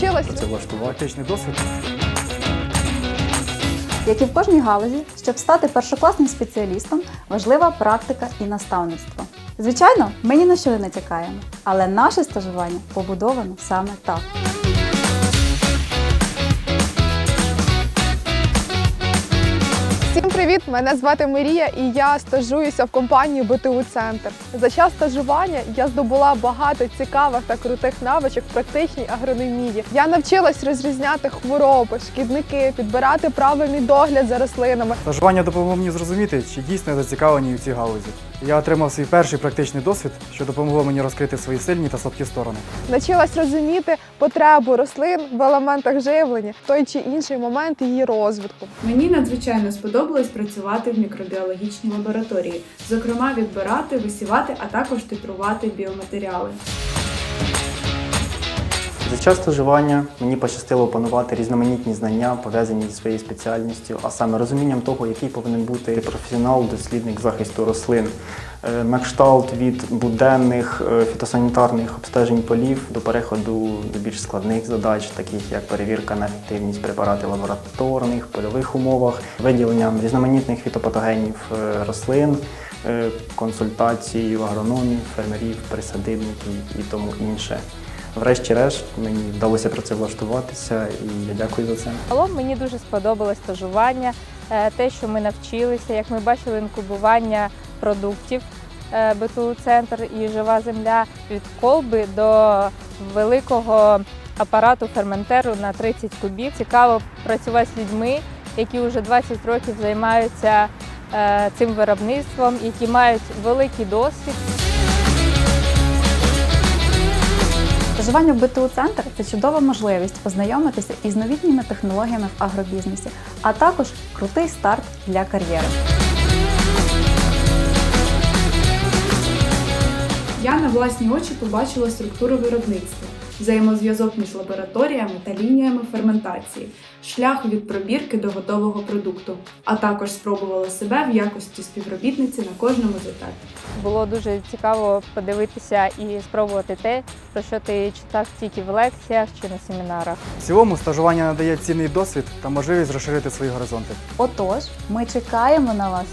навчилась працевлаштувати. Практичний досвід. Як і в кожній галузі, щоб стати першокласним спеціалістом, важлива практика і наставництво. Звичайно, ми ні на що не тікаємо, але наше стажування побудовано саме так. Привіт! Мене звати Марія і я стажуюся в компанії БТУ Центр. За час стажування я здобула багато цікавих та крутих навичок в практичній агрономії. Я навчилась розрізняти хвороби, шкідники, підбирати правильний догляд за рослинами. Стажування допомогло мені зрозуміти, чи дійсно я зацікавлені у цій галузі. Я отримав свій перший практичний досвід, що допомогло мені розкрити свої сильні та слабкі сторони. Навчилась розуміти потребу рослин в елементах живлення, в той чи інший момент її розвитку. Мені надзвичайно сподобалось працювати в мікробіологічній лабораторії, зокрема відбирати, висівати, а також титрувати біоматеріали. За час стажування мені пощастило опанувати різноманітні знання, пов'язані зі своєю спеціальністю, а саме розумінням того, який повинен бути професіонал-дослідник захисту рослин. Е, На кшталт від буденних е, фітосанітарних обстежень полів до переходу до більш складних задач, таких як перевірка на ефективність препаратів в лабораторних, польових умовах, виділення різноманітних фітопатогенів е, рослин, е, консультації агрономів, фермерів, присадибників і тому інше. Врешті-решт мені вдалося працевлаштуватися і я дякую за це. Загалом мені дуже сподобалось стажування, е, те, що ми навчилися, як ми бачили інкубування продуктів е, БТУ Центр і жива земля від колби до великого апарату ферментеру на 30 кубів. Цікаво працювати з людьми, які вже 20 років займаються е, цим виробництвом, які мають великий досвід. Стажування в БТУ Центр це чудова можливість познайомитися із новітніми технологіями в агробізнесі, а також крутий старт для кар'єри. Я на власні очі побачила структуру виробництва, взаємозв'язок між лабораторіями та лініями ферментації, шлях від пробірки до готового продукту, а також спробувала себе в якості співробітниці на кожному з етапів. Було дуже цікаво подивитися і спробувати те, про що ти читав тільки в лекціях чи на семінарах. В цілому стажування надає цінний досвід та можливість розширити свої горизонти. Отож, ми чекаємо на вас.